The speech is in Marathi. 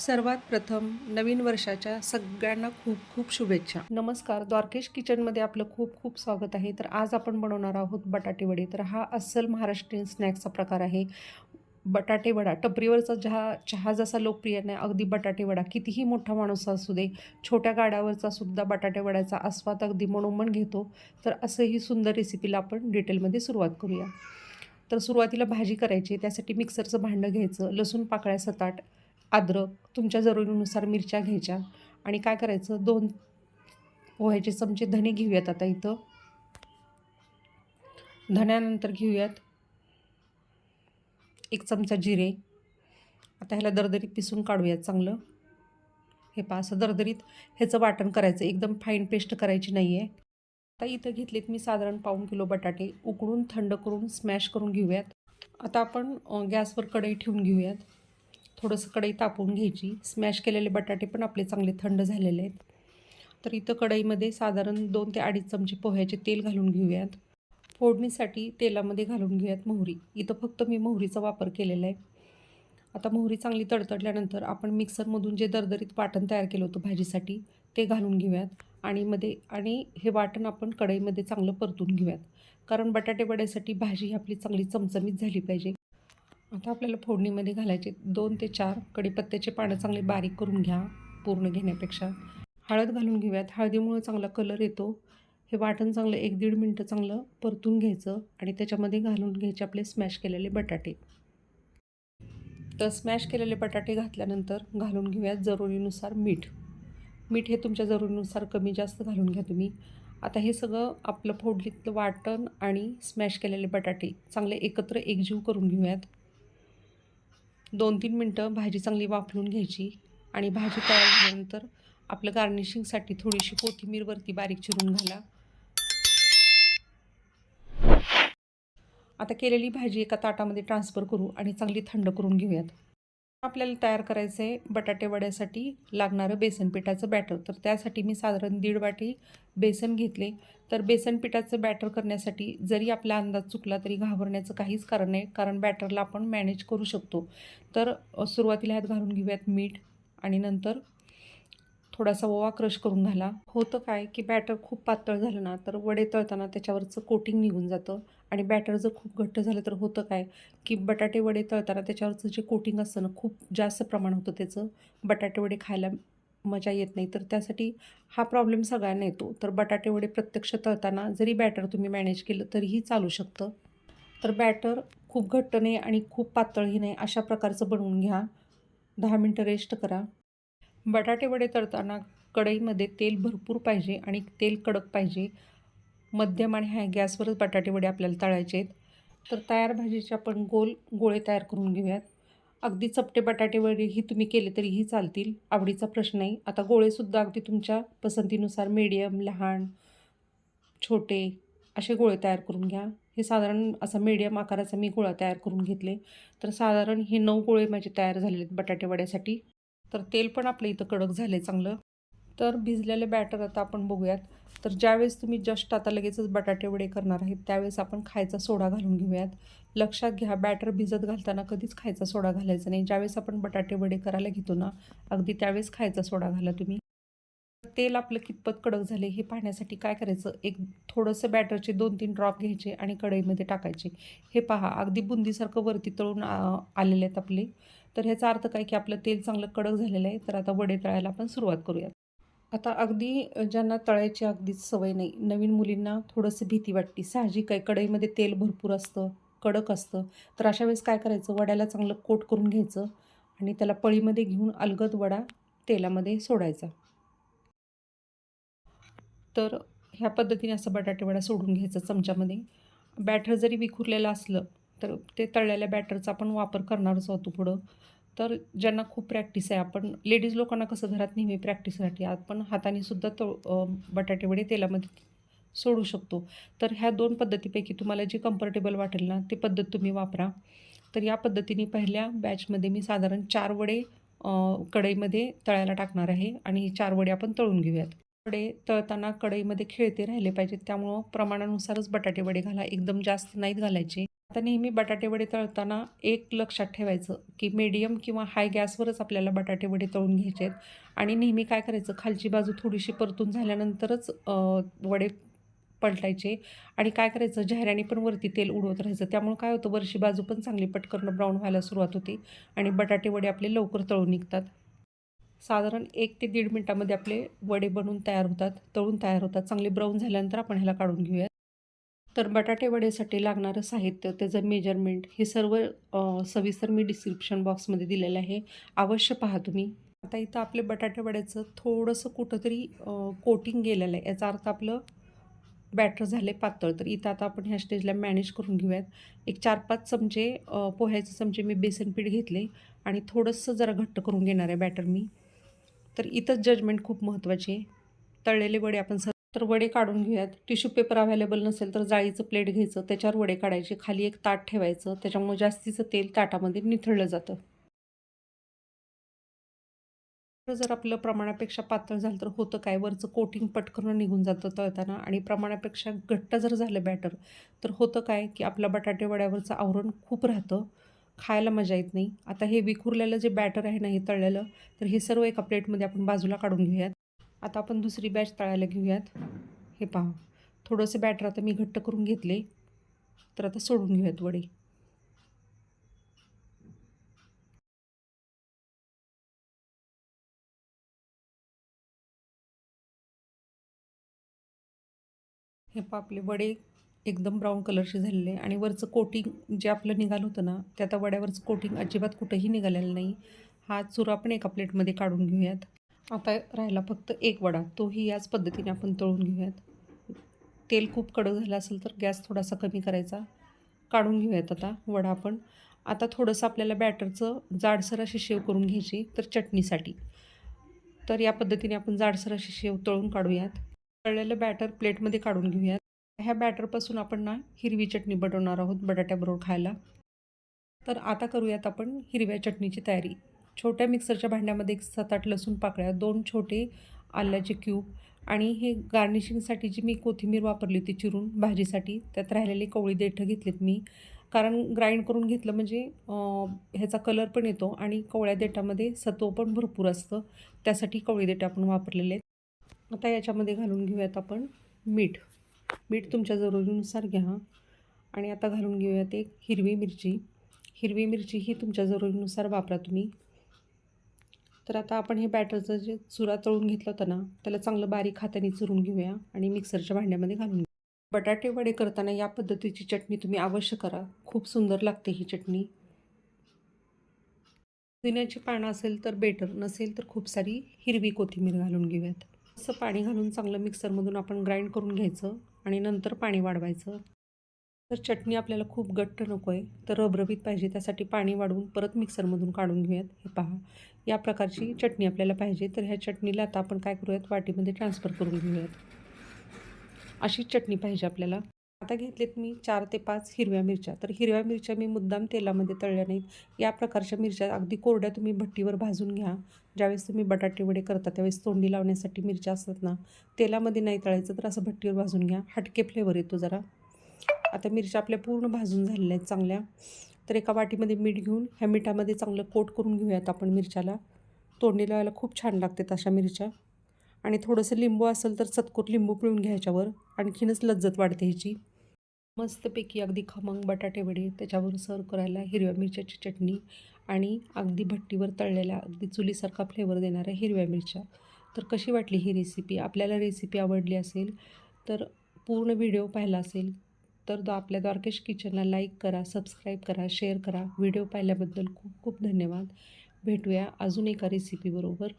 सर्वात प्रथम नवीन वर्षाच्या सगळ्यांना खूप खूप शुभेच्छा. नमस्कार. द्वारकेश किचनमध्ये आपलं खूप खूप स्वागत आहे. तर आज आपण बनवणार आहोत बटाटे वडे. तर हा अस्सल महाराष्ट्रीयन स्नॅक्सचा प्रकार आहे. बटाटे वडा. टपरीवरचा चहा चहा जसा लोकप्रिय नाही अगदी बटाटे वडा. कितीही मोठा माणूस असू दे छोट्या गाड्यावरचा सुद्धा बटाटे वड्याचा आस्वाद अगदी मनोमन घेतो. तर असं ही सुंदर रेसिपीला आपण डिटेलमध्ये सुरुवात करूया. तर सुरुवातीला भाजी करायची त्यासाठी मिक्सरचं भांडं घ्यायचं. लसूण पाकळ्या सताट अद्रक तुमच्या जरुरीनुसार मिरच्या घ्यायच्या. आणि काय करायचं? दोन पोह्याचे चमचे धणे घेऊयात आता इथं. धण्यानंतर घेऊयात एक चमचा जिरे. आता ह्याला दरदरीत पिसून काढूयात चांगलं. हे पा असं दरदरीत ह्याचं वाटण करायचं. एकदम फाईन पेस्ट करायची नाही आहे आता इथं घेतलेत मी साधारण पाऊण किलो बटाटे. उकडून थंड करून स्मॅश करून घेऊयात. आता आपण गॅसवर कढई ठेवून घेऊयात. थोडंसं कढई तापवून घ्यायची. स्मॅश केलेले बटाटे पण आपले चांगले थंड झालेले आहेत. तर इथं कढईमध्ये साधारण दोन ते अडीच चमचे पोह्याचे तेल घालून घेऊयात. फोडणीसाठी तेलामध्ये घालून घेऊयात मोहरी. इथं फक्त मी मोहरीचा वापर केलेला आहे. आता मोहरी चांगली तडतडल्यानंतर आपण मिक्सरमधून जे दरदरीत वाटण तयार केलं होतं भाजीसाठी ते घालून घेऊयात. आणि मध्ये आणि हे वाटण आपण कढईमध्ये चांगलं परतून घेऊयात. कारण बटाटे वड्यासाठी भाजी ही आपली चांगली चमचमीत झाली पाहिजे. आता आपल्याला फोडणीमध्ये घालायचे दोन ते चार कडीपत्त्याचे पानं चांगले बारीक करून घ्या पूर्ण घेण्यापेक्षा. हळद घालून घेऊयात. हळदीमुळं चांगला कलर येतो. हे वाटण चांगलं एक दीड मिनटं चांगलं परतून घ्यायचं आणि त्याच्यामध्ये घालून घ्यायचे आपले स्मॅश केलेले बटाटे. तर स्मॅश केलेले बटाटे घातल्यानंतर घालून घेऊयात जरुरीनुसार मीठ. मीठ हे तुमच्या जरुरीनुसार कमी जास्त घालून घ्या तुम्ही. आता हे सगळं आपलं फोडलीतलं वाटण आणि स्मॅश केलेले बटाटे चांगले एकत्र एकजीव करून घेऊयात. दोन तीन मिनटं भाजी चांगली वाफलून घ्यायची आणि भाजी तयार झाल्यानंतर आपलं गार्निशिंगसाठी थोडीशी कोथिंबीरवरती बारीक चिरून घाला. आता केलेली भाजी एका ताटामध्ये ट्रान्सफर करू आणि चांगली थंड करून घेऊयात. आपल्याला तयार करायचं आहे बटाटे वड्यासाठी लागणारं बेसन पिठाचं बॅटर तर त्यासाठी मी साधारण दीड वाटी बेसन घेतले. तर बेसन पिठाचं बॅटर करण्यासाठी जरी आपला अंदाज चुकला तरी घाबरण्याचं काहीच कारण नाही कारण बॅटरला आपण मॅनेज करू शकतो. तर सुरुवातीला ह्यात घालून घेऊयात मीठ आणि नंतर थोडासा ओवा क्रश करून घाला. होतं काय की बॅटर खूप पातळ झालं ना तर वडे तळताना त्याच्यावरचं कोटिंग निघून जातं. आणि बॅटर जर खूप घट्ट झालं तर होतं काय? की बटाटे वडे तळताना त्याच्यावरचं जे कोटिंग असतं ना खूप जास्त प्रमाण होतं त्याचं. बटाटे वडे खायला मजा येत नाही. तर त्यासाठी हा प्रॉब्लेम सगळ्यांना येतो. तर बटाटे वडे प्रत्यक्ष तळताना जरी बॅटर तुम्ही मॅनेज केलं तरीही चालू शकतं. तर बॅटर खूप घट्ट नाही आणि खूप पातळही नाही अशा प्रकारचं बनवून घ्या. दहा मिनटं रेस्ट करा. बटाटे वडे तळताना कढईमध्ये तेल भरपूर पाहिजे आणि तेल कडक पाहिजे. मध्यम आणि हाय गॅसवरच बटाटे वडे आपल्याला तळायचे आहेत. तर तयार भाजीचे आपण गोल गोळे तयार करून घेऊयात. अगदी चपटे बटाटे वडे ही तुम्ही केले तरीही चालतील. आवडीचा प्रश्न नाही. आता गोळेसुद्धा अगदी तुमच्या पसंतीनुसार मीडियम लहान छोटे असे गोळे तयार करून घ्या. हे साधारण असा मीडियम आकाराचा मी गोळा तयार करून घेतले. तर साधारण हे नऊ गोळे माझे तयार झालेले आहेत बटाटे वड्यासाठी. तर तेल पण आपलं इथं कडक झालं आहे चांगलं. तर भिजलेले बॅटर आता आपण बघूयात. तर ज्यावेळेस तुम्ही जस्ट आता लगेचच बटाटे वडे करणार आहेत त्यावेळेस आपण खायचा सोडा घालून घेऊयात. लक्षात घ्या बॅटर भिजत घालताना कधीच खायचा सोडा घालायचा नाही. ज्यावेळेस आपण बटाटे वडे करायला घेतो ना अगदी त्यावेळेस खायचा सोडा घाला तुम्ही. तेल आपलं कितपत कडक झाले हे पाहण्यासाठी काय करायचं? एक थोडंसं बॅटरचे दोन तीन ड्रॉप घ्यायचे आणि कढईमध्ये टाकायचे. हे पहा अगदी बुंदीसारखं वरती तळून आलेले आहेत आपले. तर ह्याचा अर्थ काय की आपलं तेल चांगलं कडक झालेलं आहे. तर आता वडे तळायला आपण सुरुवात करूयात. आता अगदी ज्यांना तळायची अगदीच सवय नाही नवीन मुलींना थोडंसं भीती वाटते साहजिक आहे कढईमध्ये तेल भरपूर असतं कडक असतं. तर अशा वेळेस काय करायचं वड्याला चांगलं कोट करून घ्यायचं आणि त्याला पळीमध्ये घेऊन अलगद वडा तेलामध्ये सोडायचा. तर ह्या पद्धतीने असं बटाटे वडा सोडून घ्यायचा चमच्यामध्ये. बॅटर जरी विखुरलेलं असलं तर ते तळलेल्या बॅटरचा आपण वापर करणारच होतो पुढं. तर ज्यांना खूप प्रॅक्टिस आहे आपण लेडीज लोकांना कसं घरात नेहमी प्रॅक्टिससाठी आपण हाताने सुद्धा तो बटाटेवडे बटाटे वडे तेलामध्ये सोडू शकतो. तर ह्या दोन पद्धतीपैकी तुम्हाला जी कम्फर्टेबल वाटेल ना ती पद्धत तुम्ही वापरा. तर या पद्धतीने पहिल्या बॅचमध्ये मी साधारण चार वडे कढईमध्ये तळायला टाकणार आहे आणि चार वडे आपण तळून घेऊयात. वडे तळताना कढईमध्ये खेळते राहिले पाहिजेत. त्यामुळं प्रमाणानुसारच बटाटे वडे घाला. एकदम जास्त नाहीत घालायचे. आता नेहमी बटाटे वडे तळताना एक लक्षात ठेवायचं की मीडियम किंवा हाय गॅसवरच आपल्याला बटाटे वडे तळून घ्यायचे आहेत. आणि नेहमी काय करायचं? खालची बाजू थोडीशी परतून झाल्यानंतरच वडे पलटायचे. आणि काय करायचं? जाहिराने पण वरती तेल उडवत राहायचं. त्यामुळे काय होतं? वरची बाजू पण चांगली पटकन ब्राऊन व्हायला सुरुवात होते. आणि बटाटे वडे आपले लवकर तळून निघतात. साधारण एक ते दीड मिनटामध्ये आपले वडे बनवून तयार होतात तळून तयार होतात. चांगले ब्राऊन झाल्यानंतर आपण ह्याला काढून घेऊयात. तर बटाटे वडेसाठी लागणारं साहित्य त्याचं मेजरमेंट हे सर्व सविस्तर मी डिस्क्रिप्शन बॉक्समध्ये दिलेलं आहे. अवश्य पहा तुम्ही. आता इथं आपले बटाटे वड्याचं थोडंसं कुठंतरी कोटिंग गेलेलं आहे. याचा अर्थ आपलं बॅटर झाले पातळ. तर इथं आता आपण ह्या स्टेजला मॅनेज करून घेऊयात. एक चार पाच चमचे पोह्याचे चमचे मी बेसन पीठ घेतले आणि थोडंसं जरा घट्ट करून घेणार आहे बॅटर मी. तर इथंच जजमेंट खूप महत्त्वाची आहे. तळलेले वडे आपण सर तर वडे काढून घेऊयात. टिश्यू पेपर अवेलेबल नसेल तर जाळीचं प्लेट घ्यायचं त्याच्यावर वडे काढायचे. खाली एक ताट ठेवायचं त्याच्यामुळे जास्तीचं तेल ताटामध्ये निथळलं जातं. जर आपलं प्रमाणापेक्षा पातळ झालं तर होतं काय? वरचं कोटिंग पटकन निघून जातं तळताना आणि प्रमाणापेक्षा घट्ट जर झालं बॅटर तर होतं काय? की आपल्या बटाटे वड्यावरचं आवरण खूप राहतं. खायला मजा येत नाही. आता हे विखुरलेलं जे बॅटर आहे ना हे तळलेलं तर हे सर्व एका प्लेटमध्ये आपण बाजूला काढून घेऊयात. आता आपण दुसरी बॅच तळायला घेऊयात. हे पहा. थोडंसं बॅटर आता मी घट्ट करून घेतले. तर आता सोडून घेऊयात वडे. हे आपले वडे एकदम ब्राऊन कलरचे झालेले आणि वरचं कोटिंग जे आपलं निघालं होतं ना ते आता वड्यावरचं कोटिंग अजिबात कुठंही निघालेलं नाही. हा चुरा पण एका प्लेटमध्ये काढून घेऊयात. आता राहिला फक्त एक वडा तोही याच पद्धतीने आपण तळून घेऊयात. तेल खूप कडक झालं असेल तर गॅस थोडासा कमी करायचा. काढून घेऊयात आता वडा आपण. आता थोडंसं आपल्याला बॅटरचं जाडसर अशी शेव करून घ्यायची तर चटणीसाठी. तर या पद्धतीने आपण जाडसर अशी शेव तळून काढूयात. तळलेलं बॅटर प्लेटमध्ये काढून घेऊयात. ह्या बॅटरपासून आपण ना हिरवी चटणी बनवणार आहोत बटाट्याबरोबर खायला. तर आता करूयात आपण हिरव्या चटणीची तयारी. छोट्या मिक्सरच्या भांड्यामध्ये एक सात आठ लसूण पाकळ्या दोन छोटे आल्याचे क्यूब आणि हे गार्निशिंगसाठी जी मी कोथिंबीर वापरली होती चिरून भाजीसाठी त्यात राहिलेले कवळी देठं घेतलेत मी. कारण ग्राइंड करून घेतलं म्हणजे ह्याचा कलर पण येतो आणि कवळ्या देठामध्ये सत्व पण भरपूर असतं. त्यासाठी कवळी देठं आपण वापरलेले आहेत. आता याच्यामध्ये घालून घेऊयात आपण मीठ. मीठ तुमच्या जरुरीनुसार घ्या. आणि आता घालून घेऊयात एक हिरवी मिरची. हिरवी मिरची ही तुमच्या जरुरीनुसार वापरा तुम्ही. तर आता आपण हे बॅटरचं जे चुरा तळून घेतलं होतं ना त्याला चांगलं बारीक हाताने चुरून घेऊया आणि मिक्सरच्या भांड्यामध्ये घालून घेऊ बटाटे वडे करताना या पद्धतीची चटणी तुम्ही अवश्य करा. खूप सुंदर लागते ही चटणी. पुदिन्याची पानं असेल तर बेटर नसेल तर खूप सारी हिरवी कोथिंबीर घालून घेऊयात. असं पाणी घालून चांगलं मिक्सरमधून आपण ग्राइंड करून घ्यायचं. आणि नंतर पाणी वाढवायचं. तर चटणी आपल्याला खूप घट्ट नको आहे तर रबरबीत पाहिजे त्यासाठी पाणी वाढवून परत मिक्सरमधून काढून घेऊयात. हे पहा. या प्रकारची चटणी आपल्याला पाहिजे. तर ह्या चटणीला आता आपण काय करूयात? वाटीमध्ये ट्रान्सफर करून घेऊयात. अशी चटणी पाहिजे आपल्याला. आता घेतलेत मी चार ते पाच हिरव्या मिरच्या. तर हिरव्या मिरच्या मी मुद्दाम तेलामध्ये तळल्या नाहीत. या प्रकारच्या मिरच्या अगदी कोरड्या तुम्ही भट्टीवर भाजून घ्या. ज्यावेळेस तुम्ही बटाटे वडे करता त्यावेळेस तोंडी लावण्यासाठी मिरच्या असतात ना तेलामध्ये नाही तळायचं तर असं भट्टीवर भाजून घ्या. हटके फ्लेवर येतो जरा. आता मिरच्या आपल्या पूर्ण भाजून झालेल्या आहेत चांगल्या. तर एका वाटीमध्ये मीठ घेऊन ह्या मिठामध्ये चांगलं कोट करून घेऊयात आपण मिरच्याला. तोंडी लावायला खूप छान लागते अशा मिरच्या. आणि थोडंसं लिंबू असेल तर चतकोर लिंबू पिळून घ्यायच्यावर आणखीनच लज्जत वाढते ह्याची. मस्तपैकी अगदी खमंग बटाटे वडे त्याच्यावर सर्व करायला हिरव्या मिरच्याची चटणी आणि अगदी भट्टीवर तळलेल्या अगदी चुलीसारखा फ्लेवर देणाऱ्या हिरव्या मिरच्या. तर कशी वाटली ही रेसिपी आपल्याला रेसिपी आवडली असेल तर पूर्ण व्हिडिओ पाहिला असेल तर तो आपल्या द्वारकेश किचनला लाईक करा सबस्क्राईब करा शेअर करा. व्हिडिओ पाहिल्याबद्दल खूप खूप धन्यवाद. भेटूया अजून एका रेसिपीबरोबर